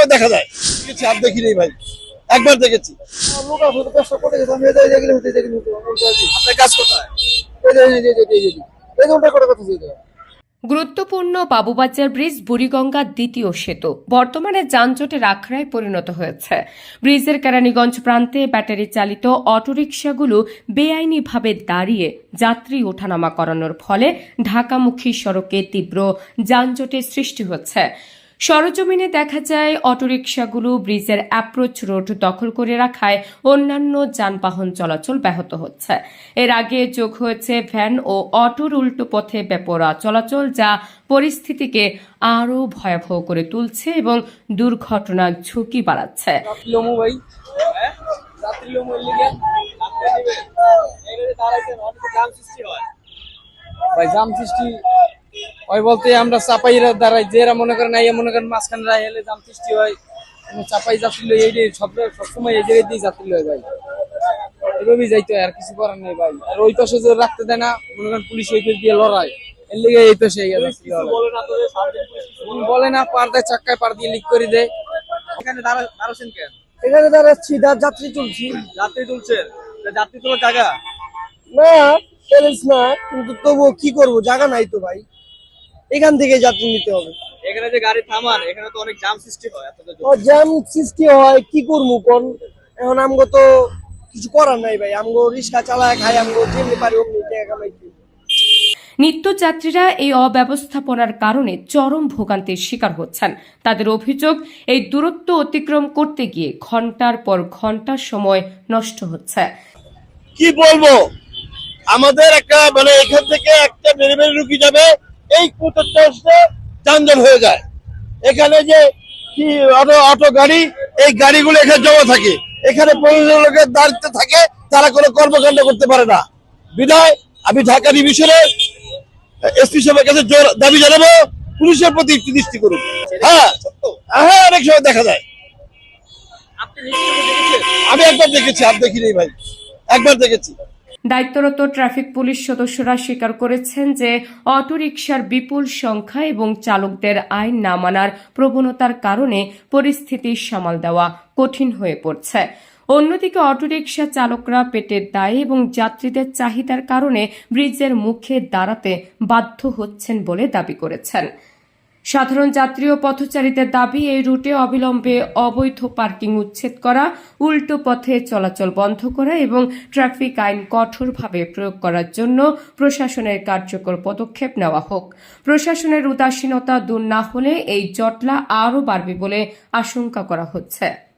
সময় দেখা যায়। দেখেছি আর দেখিনি ভাই। একবার দেখেছি। কাজ কোথায়? গুরুত্বপূর্ণ বাবুবাজার ব্রিজ বুড়িগঙ্গার দ্বিতীয় সেতু। বর্তমানে যানজটের আখড়ায় পরিণত হয়েছে। ব্রিজের কেরানীগঞ্জ প্রান্তে ব্যাটারি চালিত অটোরিকশাগুলো বেআইনিভাবে দাঁড়িয়ে যাত্রী ওঠানামা করানোর ফলে ঢাকামুখী সড়কে তীব্র যানজটের সৃষ্টি হচ্ছে। সরজমিনে দেখা যায় অটোরিকশাগুলো ব্রিজের অ্যাপ্রোচ রোড দখল করে রাখায় অন্যান্য যানবাহন চলাচল ব্যাহত হচ্ছে। এর আগে যোগ হয়েছে ভ্যান ও অটোর উল্টো পথে বেপরোয়া চলাচল যা পরিস্থিতিকে আরও ভয়াবহ করে তুলছে এবং দুর্ঘটনার ঝুঁকি বাড়াচ্ছে। ভাই। ভাই জাম সৃষ্টি হয় বলতে আমরা চাপাইরা দাঁড়াই যেরা মনে করেন এই মনে করেন মাঝখানে রায় এলে জাম সৃষ্টি হয় চাপাই যাত্রী এই সব সবসময় এই জায়গায় দিয়ে যাত্রী লয় ভাই এভাবেই যাইতে হয় আর কিছু করার নেই ভাই। আর ওই পাশে যে রাখতে দেয় না মনে করেন পুলিশ ওই দিয়ে লড়াই। এর লিগে এই পাশে বলে না পার দেয় চাক্কায় পার দিয়ে লিক করে দেয়। এখানে দাঁড়া- দাঁড়াচ্ছেন কেন এখানে দাঁড়াচ্ছি যাত্রী তুলছি। যাত্রী তুলছেন? যাত্রী তোলার জায়গা? না না কিন্তু তবুও কি করব? জায়গা নাই তো ভাই। এখান থেকে যাত্রী নিতে হবে। এখানে যে গাড়ি থামান এখানে তো অনেক জাম সৃষ্টি হয় ও জ্যাম সৃষ্টি হয় কি করব কোন? এখন আমগো তো কিছু করার নাই ভাই আমগো রিক্সা চালায় খাই আমগো যেমনি পারি অমনি টাকা কামাইছি নিত্যযাত্রীরা এই অব্যবস্থাপনার কারণে চরম ভোগান্তির শিকার হচ্ছেন। তাদের অভিযোগ এই দূরত্ব অতিক্রম করতে গিয়ে ঘণ্টার পর ঘণ্টা সময় নষ্ট হচ্ছে। কি বলব? আমাদের একটা মানে এখান থেকে একটা মেরে মেরে রুকি যাবে এই যানজট হয়ে যায়। এখানে যে কি অটো অটো গাড়ি এই গাড়িগুলো এখানে জমা থাকে। এখানে পনেরো লোকের দাঁড়িয়ে থাকে তারা কোনো কর্মকাণ্ড করতে পারে না। বিধায় আমি ঢাকা ডিভিশনের এসপি সাহেবের কাছে জোর দাবি জানাব পুলিশের প্রতি একটি দৃষ্টি করুন। হ্যাঁ হ্যাঁ অনেক সময় দেখা যায়। আমি একবার দেখেছি আর দেখিনি ভাই। একবার দেখেছি। দায়িত্বরত ট্রাফিক পুলিশ সদস্যরা স্বীকার করেছেন যে অটোরিকশার বিপুল সংখ্যা এবং চালকদের আইন না মানার প্রবণতার কারণে পরিস্থিতি সামাল দেওয়া কঠিন হয়ে পড়ছে। অন্যদিকে অটোরিকশা চালকরা পেটের দায়ে এবং যাত্রীদের চাহিদার কারণে ব্রিজের মুখে দাঁড়াতে বাধ্য হচ্ছেন বলে দাবি করেছেন। সাধারণ যাত্রী ও পথচারীদের দাবি, এই রুটে অবিলম্বে অবৈধ পার্কিং উচ্ছেদ করা, উল্টো পথে চলাচল বন্ধ করা এবং ট্রাফিক আইন কঠোরভাবে প্রয়োগ করার জন্য প্রশাসনের কার্যকর পদক্ষেপ নেওয়া হোক। প্রশাসনের উদাসীনতা দূর না হলে এই জটলা আরও বাড়বে বলে আশঙ্কা করা হচ্ছে।